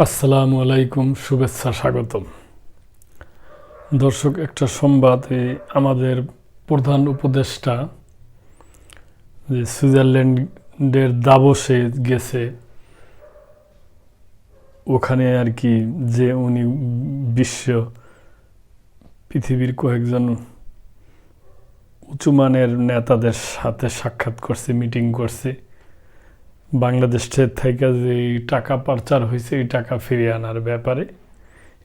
আসসালামু আলাইকুম, শুভেচ্ছা, স্বাগতম। দর্শক, একটা সংবাদ আমাদের প্রধান উপদেষ্টা যে সুইজারল্যান্ডের দাবসে গেছে, ওখানে আর কি যে উনি বিশ্ব পৃথিবীর কয়েকজন উঁচুমানের নেতাদের সাথে সাক্ষাৎ করছে, মিটিং করছে। বাংলাদেশের থেকে যে টাকা পাচার হয়েছে, এই টাকা ফিরিয়ে আনার ব্যাপারে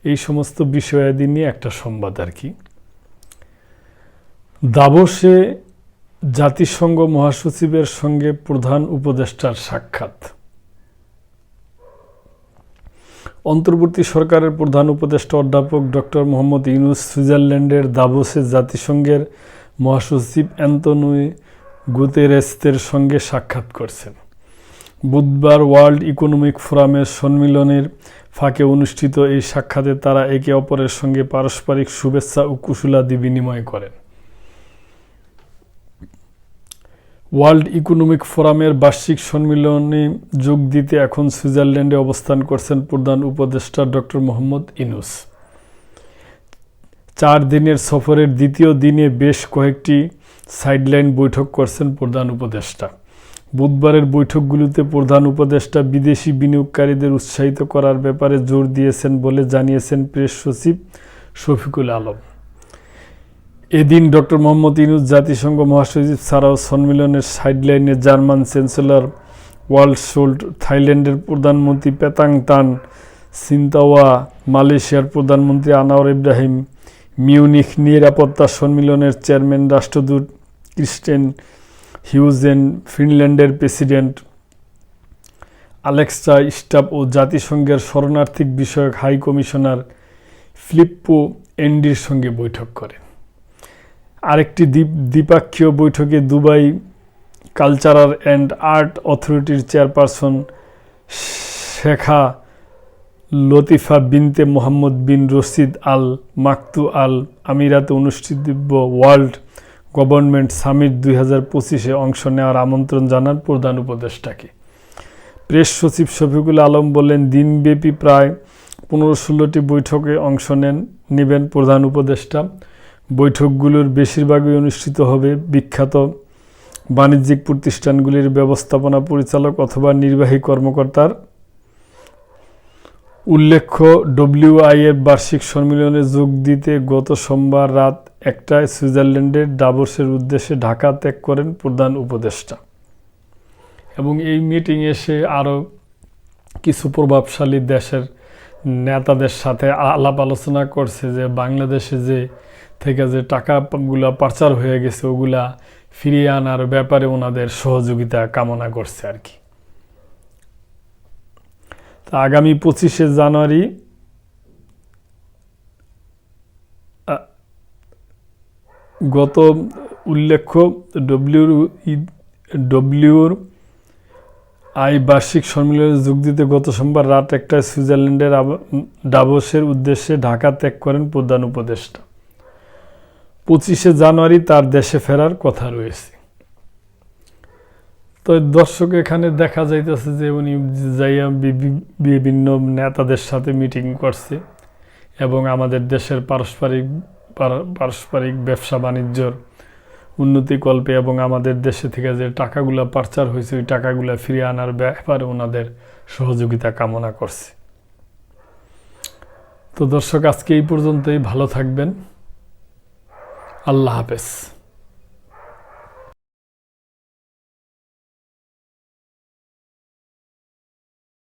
এই সমস্ত বিষয়াদি নিয়ে একটা সংবাদ আর কি। দাবসে জাতিসংঘ মহাসচিবের সঙ্গে প্রধান উপদেষ্টার সাক্ষাৎ। অন্তর্বর্তী সরকারের প্রধান উপদেষ্টা অধ্যাপক ডক্টর মোহাম্মদ ইউনুস সুইজারল্যান্ডের দাবসে জাতিসংঘের মহাসচিব অ্যান্তনি গুতেরেস্তের সঙ্গে সাক্ষাৎ করছেন। বুধবার ওয়ার্ল্ড ইকোনমিক ফোরামের সম্মিলনের ফাঁকে অনুষ্ঠিত এই সাক্ষাতে তারা একে অপরের সঙ্গে পারস্পরিক শুভেচ্ছা ও কুশলাদি বিনিময় করেন। ওয়ার্ল্ড ইকোনমিক ফোরামের বার্ষিক সম্মিলনে যোগ দিতে এখন সুইজারল্যান্ডে অবস্থান করছেন প্রধান উপদেষ্টা ডক্টর মোহাম্মদ ইনুস চার দিনের সফরের দ্বিতীয় দিনে বেশ কয়েকটি সাইডলাইন বৈঠক করছেন প্রধান উপদেষ্টা। বুধবারের বৈঠকগুলোতে প্রধান উপদেষ্টা বিদেশি বিনিয়োগকারীদের উৎসাহিত করার ব্যাপারে জোর দিয়েছেন বলে জানিয়েছেন প্রেস সচিব শফিকুল আলম। এদিন ডক্টর মোহাম্মদ ইনুজ জাতিসংঘ মহাসচিব ছাড়াও সম্মেলনের সাইডলাইনে জার্মান চ্যান্সেলর ওয়ার্ল্ড শোল্ড থাইল্যান্ডের প্রধানমন্ত্রী পেতাং তান, সিন্তাওয়া মালয়েশিয়ার প্রধানমন্ত্রী আনোয়ার ইব্রাহিম, মিউনিখ নিরাপত্তা সম্মেলনের চেয়ারম্যান রাষ্ট্রদূত ক্রিস্টেন হিউজেন ফিনল্যান্ডের প্রেসিডেন্ট আলেক্সা স্টাফ ও জাতিসংঘের শরণার্থিক বিষয়ক হাই কমিশনার ফিলিপ্পো এন্ডির সঙ্গে বৈঠক করেন। আরেকটি দ্বীপ, দ্বিপাক্ষীয় বৈঠকে দুবাই কালচারাল অ্যান্ড আর্ট অথরিটির চেয়ারপারসন শেখা লতিফা বিনতে মোহাম্মদ বিন রশিদ আল মাকতু আল আমিরাতে অনুষ্ঠিতব্য ওয়ার্ল্ড গভর্নমেন্ট সামিট দুই হাজার পঁচিশে অংশ নেওয়ার আমন্ত্রণ জানান প্রধান উপদেষ্টাকে। প্রেস সচিব শফিকুল আলম বলেন, দিনব্যাপী প্রায় পনেরো ষোলোটি বৈঠকে অংশ নেন, নেবেন প্রধান উপদেষ্টা। বৈঠকগুলোর বেশিরভাগই অনুষ্ঠিত হবে বিখ্যাত বাণিজ্যিক প্রতিষ্ঠানগুলির ব্যবস্থাপনা পরিচালক অথবা নির্বাহী কর্মকর্তার। উল্লেখ্য ডব্লিউআই এর বার্ষিক সম্মেলনে যোগ দিতে গত সোমবার রাত একটায় সুইজারল্যান্ডের ডাবসের উদ্দেশ্যে ঢাকা ত্যাগ করেন প্রধান উপদেষ্টা। এবং এই মিটিং এসে আরও কিছু প্রভাবশালী দেশের নেতাদের সাথে আলাপ আলোচনা করছে যে, বাংলাদেশে যে থেকে যে টাকাগুলা পাচার হয়ে গেছে, ওগুলা ফিরিয়ে আনার ব্যাপারে ওনাদের সহযোগিতা কামনা করছে আর কি। তা আগামী পঁচিশে জানুয়ারি গত উল্লেখ্য ডব্লিউর ডব্লিউর আই বার্ষিক সম্মেলনে যোগ দিতে গত সোমবার রাত একটায় সুইজারল্যান্ডের ডাবসের উদ্দেশ্যে ঢাকা ত্যাগ করেন প্রধান উপদেষ্টা। পঁচিশে জানুয়ারি তার দেশে ফেরার কথা রয়েছে। তো দর্শক, এখানে দেখা যাইতেছে যে উনি যাইয়া বিভিন্ন নেতাদের সাথে মিটিং করছে এবং আমাদের দেশের পারস্পরিক পারস্পরিক ব্যবসা বাণিজ্যর উন্নতি কল্পে এবং আমাদের দেশে থেকে যে টাকাগুলো পারচার হয়েছে, ওই টাকাগুলো ফিরিয়ে আনার ব্যাপারে ওনাদের সহযোগিতা কামনা করছে। তো দর্শক, আজকে এই পর্যন্তই। ভালো থাকবেন। আল্লাহ হাফেজ।